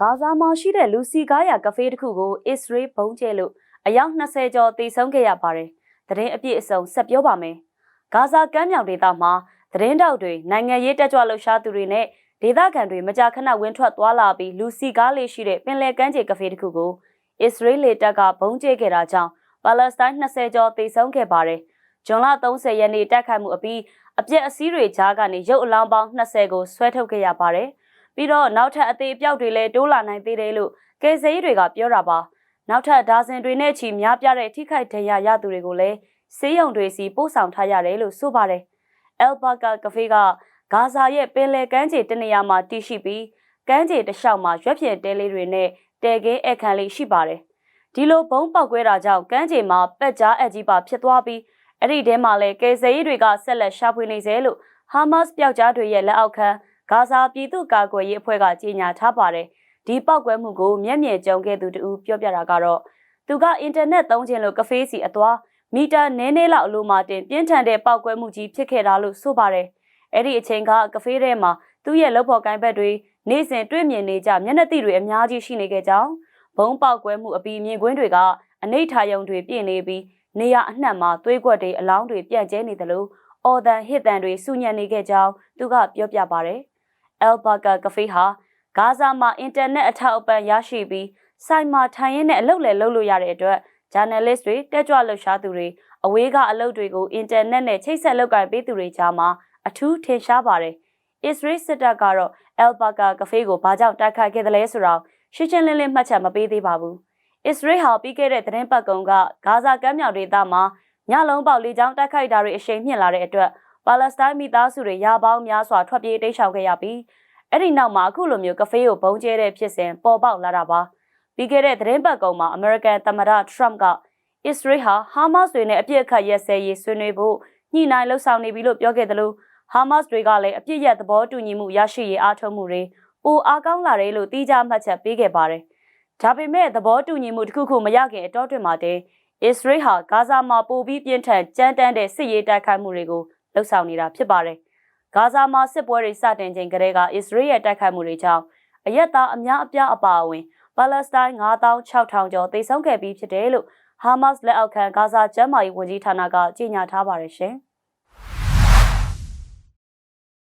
ဂါဇာမှာရှိတဲ့လူစီကားရကဖေးတစ်ခုကိုအစ္စရေးဘုံကျဲလို့အယောက်20ကျော်တိဆုံးခဲ့ရပါတယ်။သတင်းအပြည့်အစုံဆက်ပြောပါမယ်။ဂါဇာကမ်းမြောင်ဒေသမှာသတင်းတောက်တွေနိုင်ငံရေးတက်ကြွလှုပ်ရှားသူတွေနဲ့ဒေသခံတွေမကြာခဏဝင်းထွက်သွားလာပြီးလူစီကားလေးရှိတဲ့ပင်လယ်ကမ်းခြေကဖေးတစ်ခုကိုအစ္စရေးလေတပ်ကဘုံကျဲခဲ့တာကြောင့်ပါလက်စတိုင်း20ကျော်တိဆုံးခဲ့ပါတယ်။ဇွန်လ30ရက်နေ့တိုက်ခိုက်မှုအပြီးအပြက်အစည်းတွေကြားကနေရုပ်အလောင်းပေါင်း20ကိုဆွဲထုတ်ခဲ့ရပါတယ်။ ပြီးတော့နောက်ထပ်အသေးအပြောက်တွေလည်းတိုးလာနိုင်သေးတယ်လို့ကယ်ဆယ်ရေးတွေကပြောတာပါနောက်ထပ်ဒါဇင်တွေနဲ့ချီများပြားတဲ့ထိခိုက်ဒဏ်ရာရသူတွေကိုလည်းဆေးရုံတွေစီပို့ဆောင်ထားရတယ်လို့ဆိုပါတယ်။ El Baka Cafe ကဂါဇာရဲ့ပင်လယ်ကမ်းခြေတနေရာမှာတည်ရှိပြီးကမ်းခြေတစ်လျှောက်မှာရွက်ဖြင်တဲလေးတွေနဲ့တဲကင်းအခန်းလေးရှိပါတယ်။ဒီလိုဘုံပေါက်ကွဲတာကြောင့်ကမ်းခြေမှာပက်ကြားအကြီးပါဖြစ်သွားပြီးအဲ့ဒီထဲမှာလည်းကယ်ဆယ်ရေးတွေကဆက်လက်ရှာဖွေနေစေလို့ဟာမတ်စ်ပျောက်ကြားတွေရဲ့လက်အောက်ခံ ဂါဇာပြည်သူ့ကာကွယ်ရေးအဖွဲ့ကကြေညာထားပါတယ်။ဒီပောက်ကွဲမှုကိုမျက်မြင်ကြုံခဲ့သူတူပြောပြတာကတော့သူကအင်တာနက်သုံးခြင်းလို့ကဖေးစီအသွားမီတာနည်းနည်းလောက်အလိုမှတင်ပြင်းထန်တဲ့ပောက်ကွဲမှုကြီးဖြစ်ခဲ့တာလို့ဆိုပါတယ်။အဲ့ဒီအချိန်ကကဖေးထဲမှာသူ့ရဲ့လုပ်ဖော်ကိုင်းဘက်တွေနေ့စဉ်တွေ့မြင်နေကြမျက်နှာသိတွေအများကြီးရှိနေခဲ့ကြောင်းဘုံပောက်ကွဲမှုအပြီးမြင်ကွင်းတွေကအနိဋ္ဌာယုံတွေပြင့်နေပြီးနေရအနှံ့မှာသွေးကွက်တွေအလောင်းတွေပြန့်ကျဲနေတယ်လို့အော်ဒန်ဟစ်တန်တွေစုညံနေခဲ့ကြောင်းသူကပြောပြပါတယ်။ El Baka Cafe ဟာဂါဇာမှာအင်တာနက်အထောက်အပံ့ရရှိပြီးဆိုင်မှာထိုင်ရင်းနဲ့အလုပ်လည်းလုပ်လို့ရတဲ့အတွက် journalist တွေတက်ကြွလှုပ်ရှားသူတွေအဝေးကအလုပ်တွေကိုအင်တာနက်နဲ့ချိတ်ဆက်လုပ်ကိုင်ပေးသူတွေကြားမှာအထူးထင်ရှားပါတယ်။ Israel စစ်တပ်ကတော့ El Baka Cafe ကိုဘာကြောင့်တိုက်ခိုက်ခဲ့သလဲဆိုတော့ရှင်းရှင်းလင်းလင်းမှတ်ချက်မပေးသေးပါဘူး။ Israel ဟာပြီးခဲ့တဲ့သတင်းပတ်ကုံကဂါဇာကမ်းမြောင်ဒေသမှာညလုံးပေါက်လေကြောင်းတိုက်ခိုက်တာတွေအရှိန်မြင့်လာတဲ့အတွက် ပါလက်စတိုင်းမိသားစုတွေရာပေါင်းများစွာထွက်ပြေးတိမ်းရှောင်ခဲ့ရပြီးအဲ့ဒီနောက်မှာအခုလိုမျိုးကဖေးကိုဘုံကျဲတဲ့ဖြစ်စဉ်ပေါ်ပေါက်လာတာပါပြီးခဲ့တဲ့သတင်းပတ်ကုံမှာအမေရိကန်သမ္မတထရမ့်ကအစ္စရေးဟာဟာမတ်စ်တွေနဲ့အပြစ်အခတ်ရက်စဲရေးဆွေးနွေးဖို့ညှိနှိုင်းလှုပ်ဆောင်နေပြီလို့ပြောခဲ့တယ်လို့ဟာမတ်စ်တွေကလည်းအပြစ်ရက်သဘောတူညီမှုရရှိရေးအားထုတ်မှုတွေပိုအားကောင်းလာတယ်လို့တိကျမှတ်ချက်ပေးခဲ့ပါတယ်ဒါပေမဲ့သဘောတူညီမှုတစ်ခုခုမရခင်အတော့တွင်မှာတဲ့အစ္စရေးဟာဂါဇာမှာပိုပြီးပြင်းထန်ကြမ်းတမ်းတဲ့စစ်ရေးတိုက်ခိုက်မှုတွေကို လှုပ်ဆောင်နေတာဖြစ်ပါတယ်။ဂါဇာမှာစစ်ပွဲတွေစတင်ချိန်ကတည်းကအစ္စရေးရဲ့တိုက်ခိုက်မှုတွေကြောင့်အရက်သားအများအပြားအပါအဝင်ပါလက်စတိုင်း9600ကျော်တိတ်ဆုံးခဲ့ပြီးဖြစ်တယ်လို့ဟာမတ်စ်လက်အောက်ခံဂါဇာကျန်းမာရေးဝန်ကြီးဌာနကကြေညာထားပါတယ်ရှင်။